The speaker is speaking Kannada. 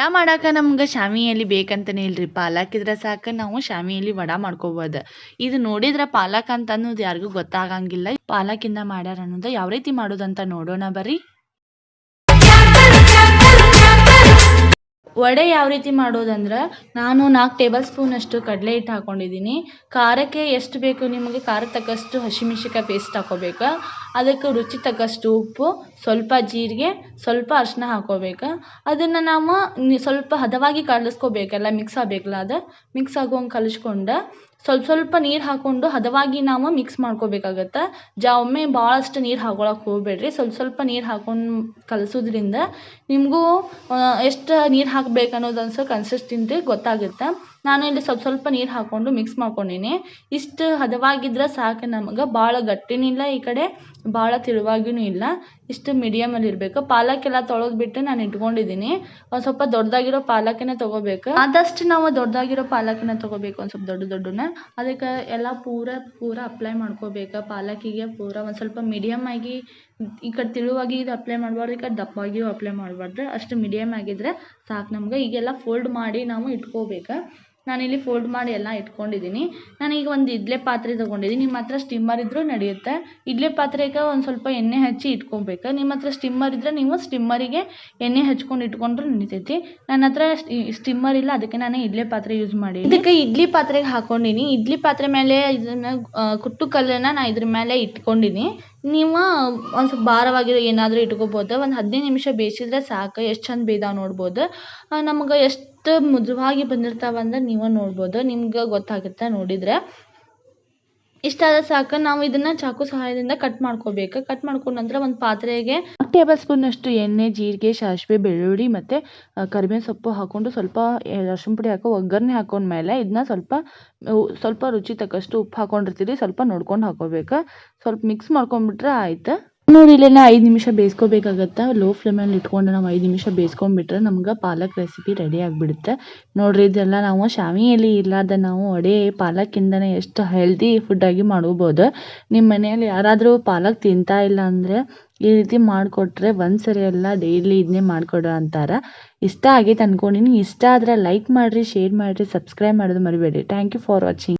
ವಡ ಮಾಡಾಕ ನಮ್ಗೆ ಶಾಮಿಯಲ್ಲಿ ಬೇಕಂತನೇ ಇಲ್ರಿ. ಪಾಲಕ್ ಇದ್ರೆ ಸಾಕು ನಾವು ಶಾವಿ ವಡಾ ಮಾಡ್ಕೋಬೋದು. ಇದು ನೋಡಿದ್ರೆ ಪಾಲಕ್ ಅಂತ ಅನ್ನೋದು ಯಾರಿಗೂ ಗೊತ್ತಾಗಂಗಿಲ್ಲ. ಪಾಲಕಿಂದ ಮಾಡ್ಯಾರ ಅನ್ನೋದು ಯಾವ ರೀತಿ ಮಾಡೋದಂತ ನೋಡೋಣ ಬರ್ರಿ. ವಡೆ ಯಾವ ರೀತಿ ಮಾಡೋದಂದ್ರೆ ನಾನು ನಾಲ್ಕು ಟೇಬಲ್ ಸ್ಪೂನ್ ಅಷ್ಟು ಕಡಲೆ ಹಿಟ್ಟು ಹಾಕ್ಕೊಂಡಿದ್ದೀನಿ ಖಾರಕ್ಕೆ ಎಷ್ಟು ಬೇಕು ನಿಮಗೆ ಖಾರ ತಕ್ಕಷ್ಟು ಹಸಿಮೆಣ್ಸಿನ್ಕಾಯಿ ಪೇಸ್ಟ್ ಹಾಕ್ಕೋಬೇಕು ಅದಕ್ಕೆ ರುಚಿ ತಕ್ಕಷ್ಟು ಉಪ್ಪು, ಸ್ವಲ್ಪ ಜೀರಿಗೆ, ಸ್ವಲ್ಪ ಅರಿಶಿನ ಹಾಕ್ಕೋಬೇಕು. ಅದನ್ನು ನಾವು ಸ್ವಲ್ಪ ಹದವಾಗಿ ಕಲಸ್ಕೋಬೇಕಲ್ಲ ಮಿಕ್ಸ್ ಆಗಬೇಕಲ್ಲ ಅದು? ಮಿಕ್ಸ್ ಆಗುವಂಗೆ ಕಲಿಸ್ಕೊಂಡು ಸ್ವಲ್ಪ ಸ್ವಲ್ಪ ನೀರು ಹಾಕ್ಕೊಂಡು ಹದವಾಗಿ ನಾವು ಮಿಕ್ಸ್ ಮಾಡ್ಕೋಬೇಕಾಗತ್ತೆ. ಜಾ ಒಮ್ಮೆ ಭಾಳಷ್ಟು ನೀರು ಹಾಕೊಳಕ್ಕೆ ಹೋಗಬೇಡ್ರಿ. ಸ್ವಲ್ಪ ಸ್ವಲ್ಪ ನೀರು ಹಾಕೊಂಡು ಕಲಸೋದ್ರಿಂದ ನಿಮಗೂ ಎಷ್ಟು ನೀರು ಹಾಕ್ಬೇಕು ಅನ್ನೋದು ಅನ್ಸೋ ಕನ್ಸಿಸ್ಟೆನ್ಸಿ ಗೊತ್ತಾಗುತ್ತೆ. ನಾನು ಇಲ್ಲಿ ಸ್ವಲ್ಪ ಸ್ವಲ್ಪ ನೀರು ಹಾಕ್ಕೊಂಡು ಮಿಕ್ಸ್ ಮಾಡ್ಕೊಂಡೀನಿ. ಇಷ್ಟು ಹದವಾಗಿದ್ರೆ ಸಾಕು ನಮ್ಗೆ. ಭಾಳ ಗಟ್ಟಿನಿಲ್ಲ ಈ ಕಡೆ ಭಾಳ ತೆಳುವಾಗಿಯೂ ಇಲ್ಲ. ಇಷ್ಟು ಮೀಡಿಯಮಲ್ಲಿ ಇರಬೇಕು. ಪಾಲಕ್ ಎಲ್ಲ ತೊಳೆದ್ಬಿಟ್ಟು ನಾನು ಇಟ್ಕೊಂಡಿದ್ದೀನಿ ಒಂದು ಸ್ವಲ್ಪ ದೊಡ್ಡದಾಗಿರೋ ಪಾಲಕನ್ನ ತೊಗೋಬೇಕು. ಆದಷ್ಟು ನಾವು ದೊಡ್ಡದಾಗಿರೋ ಪಾಲಕನ್ನ ತೊಗೋಬೇಕು, ಒಂದು ಸ್ವಲ್ಪ ದೊಡ್ಡ ದೊಡ್ಡನ. ಅದಕ್ಕೆ ಎಲ್ಲ ಪೂರ ಪೂರ ಅಪ್ಲೈ ಮಾಡ್ಕೋಬೇಕು. ಪಾಲಕಿಗೆ ಪೂರ ಒಂದು ಸ್ವಲ್ಪ ಮೀಡಿಯಮ್ ಆಗಿ, ಈ ಕಡೆ ತೆಳುವಾಗಿ ಇದು ಅಪ್ಲೈ ಮಾಡಬಾರ್ದು, ಈ ಕಡೆ ದಪ್ಪವಾಗಿಯೂ ಅಪ್ಲೈ ಮಾಡಬಾರ್ದು. ಅಷ್ಟು ಮೀಡಿಯಮ್ ಆಗಿದ್ರೆ ಸಾಕು ನಮ್ಗೆ. ಈಗೆಲ್ಲ ಫೋಲ್ಡ್ ಮಾಡಿ ನಾವು ಇಟ್ಕೋಬೇಕು. ನಾನಿಲ್ಲಿ ಫೋಲ್ಡ್ ಮಾಡಿ ಎಲ್ಲ ಇಟ್ಕೊಂಡಿದ್ದೀನಿ. ನಾನೀಗ ಒಂದು ಇಡ್ಲೆ ಪಾತ್ರೆ ತೊಗೊಂಡಿದ್ದೀನಿ. ನಿಮ್ಮ ಹತ್ರ ಸ್ಟಿಮ್ಮರ್ ಇದ್ದರೂ ನಡೆಯುತ್ತೆ. ಇಡ್ಲೆ ಪಾತ್ರೆಗೆ ಒಂದು ಸ್ವಲ್ಪ ಎಣ್ಣೆ ಹಚ್ಚಿ ಇಟ್ಕೊಬೇಕು. ನಿಮ್ಮ ಹತ್ರ ಸ್ಟಿಮ್ಮರ್ ಇದ್ದರೆ ನೀವು ಸ್ಟಿಮ್ಮರಿಗೆ ಎಣ್ಣೆ ಹಚ್ಕೊಂಡು ಇಟ್ಕೊಂಡ್ರೂ ನಡಿತೈತಿ. ನನ್ನ ಹತ್ರ ಸ್ಟಿಮ್ಮರ್ ಇಲ್ಲ, ಅದಕ್ಕೆ ನಾನು ಇಡ್ಲಿ ಪಾತ್ರೆ ಯೂಸ್ ಮಾಡಿ ಇದಕ್ಕೆ ಇಡ್ಲಿ ಪಾತ್ರೆಗೆ ಹಾಕೊಂಡಿನಿ. ಇಡ್ಲಿ ಪಾತ್ರೆ ಮೇಲೆ ಇದನ್ನ ಕುಟ್ಟು ಕಲ್ಲನ್ನು ನಾನು ಇದ್ರ ಮೇಲೆ ಇಟ್ಕೊಂಡೀನಿ. ನೀವು ಒಂದು ಸ್ವಲ್ಪ ಭಾರವಾಗಿರೋ ಏನಾದರೂ ಇಟ್ಕೋಬೋದು. ಒಂದು ಹದಿನೈದು ನಿಮಿಷ ಬೇಯಿಸಿದ್ರೆ ಸಾಕು. ಎಷ್ಟು ಚಂದ ಬೇಯ್ದಾವೆ ನೋಡ್ಬೋದು. ನಮ್ಗೆ ಎಷ್ಟು ಮೃದುವಾಗಿ ಬಂದಿರ್ತಾವಂದ್ರೆ ನೀವು ನೋಡ್ಬೋದು, ನಿಮ್ಗೆ ಗೊತ್ತಾಗುತ್ತೆ ನೋಡಿದರೆ. ಇಷ್ಟಾದರೆ ಸಾಕು ನಾವು ಇದನ್ನು ಚಾಕು ಸಹಾಯದಿಂದ ಕಟ್ ಮಾಡ್ಕೋಬೇಕು. ಕಟ್ ಮಾಡ್ಕೊಂಡ ನಂತರ ಒಂದು ಪಾತ್ರೆಗೆ ಟೇಬಲ್ ಸ್ಪೂನಷ್ಟು ಎಣ್ಣೆ, ಜೀರಿಗೆ, ಸಾಸಿವೆ, ಬೆಳ್ಳುಳ್ಳಿ ಮತ್ತು ಕರಿಬೇವಿನ ಸೊಪ್ಪು ಹಾಕ್ಕೊಂಡು ಸ್ವಲ್ಪ ಅರ್ಶಿನ ಪುಡಿ ಹಾಕೋ ಒಗ್ಗರಣೆ ಹಾಕೊಂಡ್ಮೇಲೆ ಇದನ್ನ ಸ್ವಲ್ಪ ಸ್ವಲ್ಪ ರುಚಿ ತಕ್ಕಷ್ಟು ಉಪ್ಪು ಹಾಕ್ಕೊಂಡಿರ್ತೀರಿ ಸ್ವಲ್ಪ ನೋಡ್ಕೊಂಡು ಹಾಕೋಬೇಕು. ಸ್ವಲ್ಪ ಮಿಕ್ಸ್ ಮಾಡ್ಕೊಂಡ್ಬಿಟ್ರೆ ಆಯ್ತು. ನೋಡಿ, ಇಲ್ಲೇನೆ ಐದು ನಿಮಿಷ ಬೇಯಿಸ್ಕೋಬೇಕಾಗತ್ತೆ? ಲೋ ಫ್ಲೇಮಲ್ಲಿ ಇಟ್ಕೊಂಡು ನಾವು ಐದು ನಿಮಿಷ ಬೇಯಿಸ್ಕೊಂಡ್ಬಿಟ್ರೆ ನಮ್ಗೆ ಪಾಲಕ್ ರೆಸಿಪಿ ರೆಡಿ ಆಗಿಬಿಡುತ್ತೆ. ನೋಡ್ರಿ, ಇದೆಲ್ಲ ನಾವು ಶಾವಿ ಇರ್ಲಾರ್ದೆ ನಾವು ಪಾಲಕ್ ಪಾಲಕ್ಕಿಂದನೇ ಎಷ್ಟು ಹೆಲ್ದಿ ಫುಡ್ ಆಗಿ ಮಾಡ್ಬೋದು ನಿಮ್ಮ ಮನೆಯಲ್ಲಿ ಯಾರಾದರೂ ಪಾಲಕ್ ತಿಂತಾ ಇಲ್ಲ ಅಂದರೆ ಈ ರೀತಿ ಮಾಡಿಕೊಟ್ರೆ ಒಂದು ಸರಿ ಎಲ್ಲ ಡೈಲಿ ಇದನ್ನೇ ಮಾಡಿಕೊಡು ಅಂತಾರೆ. ಇಷ್ಟ ಆಗೈತೆ ಅನ್ಕೊಂಡಿನಿ. ಇಷ್ಟ ಆದರೆ ಲೈಕ್ ಮಾಡಿರಿ ಶೇರ್ ಮಾಡಿರಿ ಸಬ್ಸ್ಕ್ರೈಬ್ ಮಾಡೋದು ಮರಿಬೇಡಿ ಥ್ಯಾಂಕ್ ಯು ಫಾರ್ ವಾಚಿಂಗ್